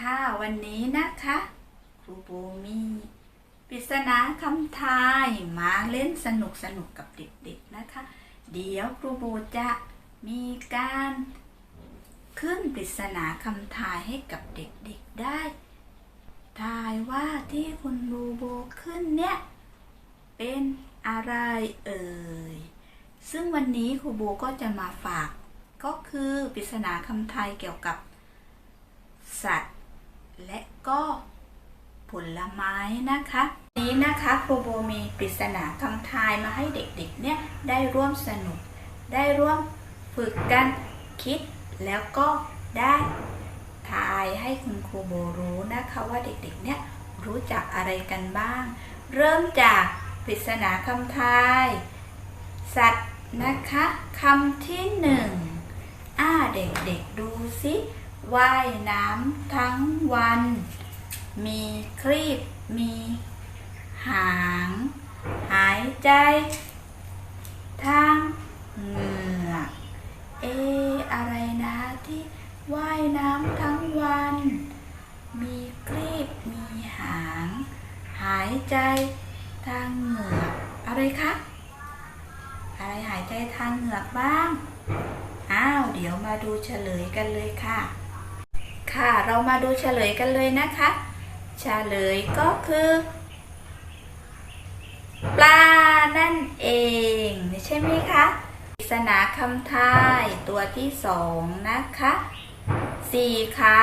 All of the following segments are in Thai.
ค่ะวันนี้นะคะ ครูโบมีปริศนาคำทายมาเล่นสนุกสนุกกับเด็กๆนะคะ เดี๋ยวครูโบจะมีการขึ้นปริศนาคำทายให้กับเด็กๆได้ ทายว่าที่คุณครูโบขึ้นเนี่ยเป็นอะไรเอ่ย ซึ่งวันนี้ครูโบก็จะมาฝาก ก็คือปริศนาคำทายเกี่ยวกับ สัตว์ และก็ผลไม้นะคะนนี้นะคะครูโบมีปริศนาคำทายมาให้เด็กๆเนี่ยได้ร่วมสนุก ได้ร่วมฝึกกันคิดแล้วก็ได้ทายให้คุณครูโบรู้นะคะว่าเด็กๆเนี่ยรู้จักอะไรกันบ้าง เริ่มจากปริศนาคำทาย สัตว์นะคะคำที่หนึ่งอ่าเด็กๆดูสิ ว่ายน้ำทั้งวัน มีครีบ มีหาง หายใจทางเหงือกเอ อะไรนะที่ว่ายน้ำทั้งวัน มีครีบ มีหาง หายใจทางเหงือกอะไรคะ อะไรหายใจทางเหงือกบ้าง อ้าว เดี๋ยวมาดูเฉลยกันเลยค่ะ ค่ะเรามาดูเฉลยกันเลยนะคะ เฉลยก็คือ ปลานั่นเอง ใช่ไหมคะปริศนาคำทายตัวที่สองนะคะสี่ขา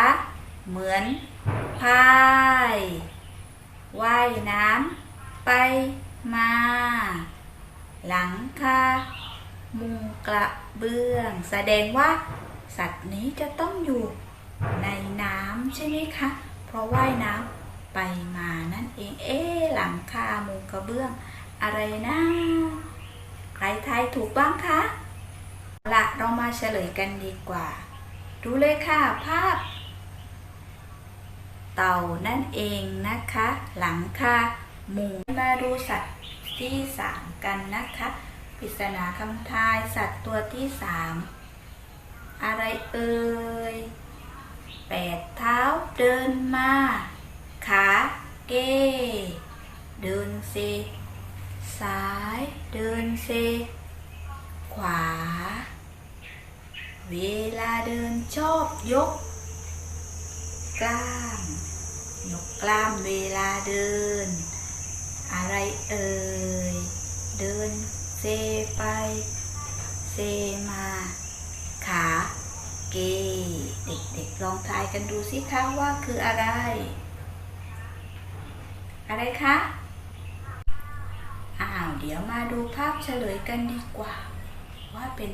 เหมือนพายว่ายน้ำไปมา หลังคามุงกระเบื้อง แสดงว่า สัตว์นี้จะต้องอยู่ ในน้ำใช่ไหมคะ เพราะว่ายน้ำไปมานั่นเอง เอ๊หลังคามุงกระเบื้อง อะไรนะ ใครทายถูกบ้างคะละเรามาเฉลยกันดีกว่า ดูเลยค่ะภาพ เต่านั่นเองนะคะ หลังคาหมูมาดูสัตว์ที่สามกันนะคะปริศนาคำทายสัตว์ตัวที่สามอะไรเอ่ย แปดเท้าเดินมา ขาเกเดินเซซ้ายเดินเซ ขวา เวลาเดินชอบยก กล้าม ยกกล้ามเวลาเดิน อะไรเอ่ย เดินเซไป เซมา ขา เก เด็กๆลองทายกันดูสิคะว่าคืออะไร อะไรคะ อ้าวเดี๋ยวมาดูภาพเฉลยกันดีกว่า ว่าเป็น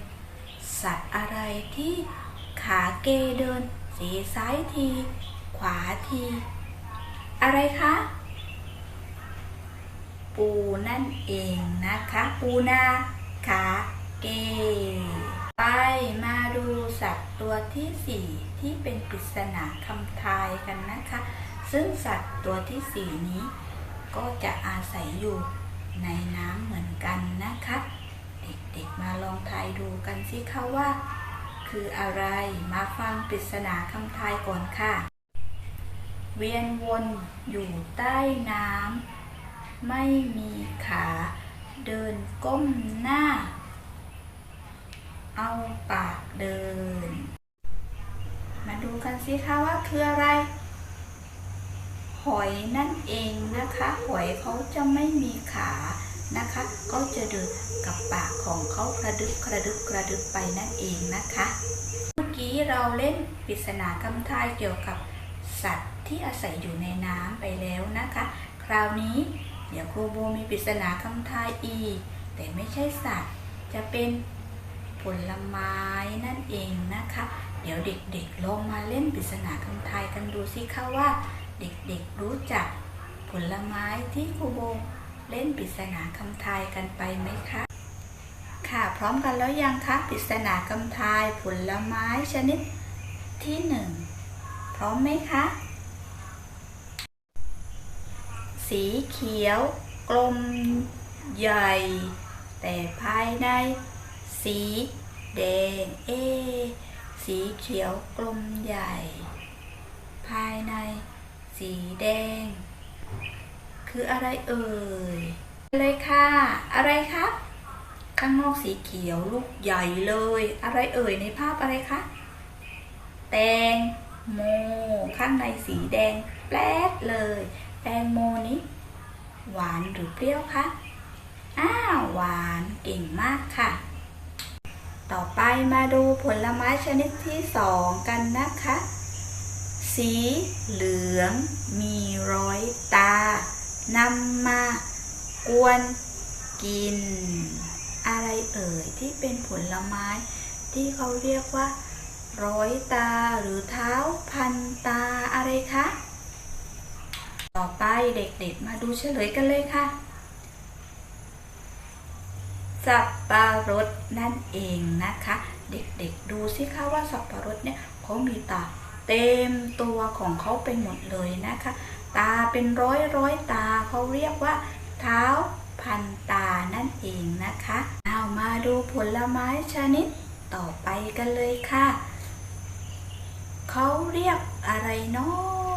สัตว์อะไรที่ขาเกเดินสีซ้ายที ขวาที อะไรคะ ปูนั่นเองนะคะ ปูนาขาเก ไปมาดูสัตว์ตัวที่สี่ที่เป็นปริศนาคำทายกันนะคะ ซึ่งสัตว์ตัวที่สี่นี้ ก็จะอาศัยอยู่ในน้ำเหมือนกันนะคะ เด็กๆมาลองทายดูกันสิคะว่า คืออะไรมาฟังปริศนาคำทายก่อนค่ะ เวียนวนอยู่ใต้น้ำไม่มีขา เดินก้มหน้า เอาปากเดิน มาดูกันสิคะว่าคืออะไร หอยนั่นเองนะคะ หอยเขาจะไม่มีขานะคะ ก็จะเดินกับปากของเขากระดึบกระดึบกระดึบไปนั่นเองนะคะ เมื่อกี้เราเล่นปริศนาคำทายเกี่ยวกับสัตว์ที่อาศัยอยู่ในน้ำไปแล้วนะคะ คราวนี้เดี๋ยวครูโบมีปริศนาคำทายอีก แต่ไม่ใช่สัตว์จะเป็น ผลไม้นั่นเองนะคะ เดี๋ยวเด็กๆลองมาเล่นปริศนาคำไทยกันดูสิคะว่า เด็กๆรู้จักผลไม้ที่ครูโบเล่นปริศนาคำไทยกันไปไหมคะ ค่ะพร้อมกันแล้วยังคะปริศนาคำไทยผลไม้ชนิดที่หนึ่งพร้อมไหมคะ สีเขียว กลมใหญ่ แต่ภายใน สีแดง เอ สีเขียวกลมใหญ่ภภายใน สีแดง คืออะไรเอ่ยเลยค่ะ อะไรครับ ข้างนอกสีเขียวลูกใหญ่เลย อะไรเอ่ยในภาพอะไรคะ แตงโม ข้างในสีแดงแปลดเลย แตงโมนี้ หวานหรือเปรี้ยวคะ อ้าวหวานเก่งมากค่ะ ต่อไปมาดูผลไม้ชนิดที่สองกันนะคะ สีเหลืองมีรอยตานำมากวนกิน อะไรเอ่ยที่เป็นผลไม้ที่เขาเรียกว่า ร้อยตาหรือเท้าพันตาอะไรคะ ต่อไปเด็กๆมาดูเฉลยกันเลยค่ะ สับปะรดนั่นเองนะคะ เด็กๆดูสิคะว่าสับปะรดเนี่ยเขามีตาเต็มตัวของเขาไปหมดเลยนะคะ ตาเป็นร้อยร้อยตาเขาเรียกว่า เท้าพันตานั่นเองนะคะเอามาดูผลไม้ชนิดต่อไปกันเลยค่ะเขาเรียกอะไรเนา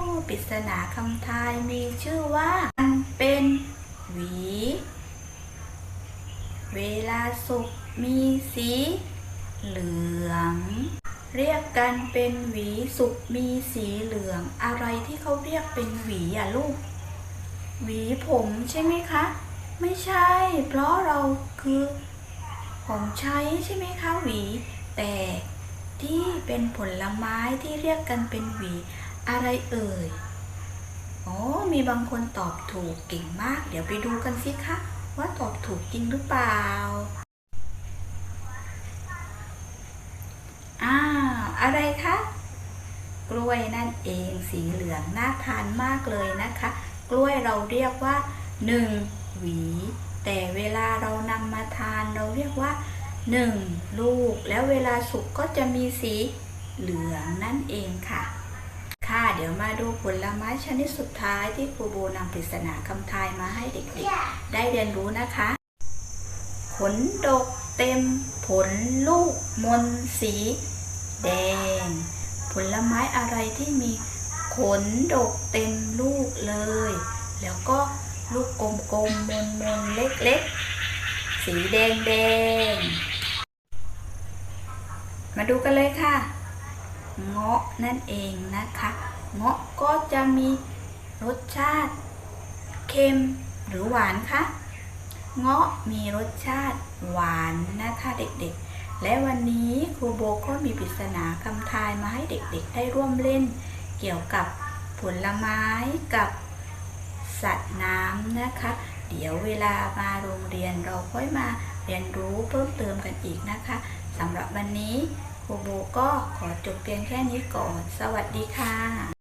ะปริศนาคำทายมีชื่อว่ามันเป็นหวี เวลาสุกมีสี เหลือง เรียกกันเป็นหวีสุกมีสีเหลือง อะไรที่เขาเรียกเป็นหวีอะลูก หวีผมใช่ไหมคะ ไม่ใช่ เพราะเราคือของใช้ใช่ไหมคะหวี แต่ที่เป็นผลไม้ที่เรียกกันเป็นหวี อะไรเอ่ยอ๋อมีบางคนตอบถูกเก่งมาก เดี๋ยวไปดูกันสิคะ ว่าตอบถูกจริงหรือเปล่า อ้าว อะไรคะ กล้วยนั่นเองสีเหลืองน่าทานมากเลยนะคะ กล้วยเราเรียกว่าหนึ่งหวี แต่เวลาเรานำมาทานเราเรียกว่าหนึ่งลูก แล้วเวลาสุกก็จะมีสีเหลืองนั่นเองค่ะ ดี๋ยวมาดูผลไม้ชนิดสุดท้ายที่ครูโบนำปริศนาคำทายมาให้เด็กๆ ได้เรียนรู้นะคะ ผลดกเต็มผลลูกมนสี แดง ผลไม้อะไรที่มีขนดกเต็มลูกเลย แล้วก็ลูกกลมๆมนมนๆ เล็กๆ สีแดงแดงๆมาดูกันเลยค่ะ เงาะนั่นเองนะคะ เงาะก็จะมีรสชาติเค็มหรือหวานคะเงาะมีรสชาติหวานนะคะเด็กๆ และวันนี้ครูโบก็มีปริศนาคำทายมาให้เด็กๆ ได้ร่วมเล่น เกี่ยวกับผลไม้กับสัตว์น้ำนะคะ เดี๋ยวเวลามาโรงเรียนเราค่อยมาเรียนรู้เพิ่มเติมกันอีกนะคะสำหรับวันนี้ครูโบก็ขอจบเพียงแค่นี้ก่อน สวัสดีค่ะ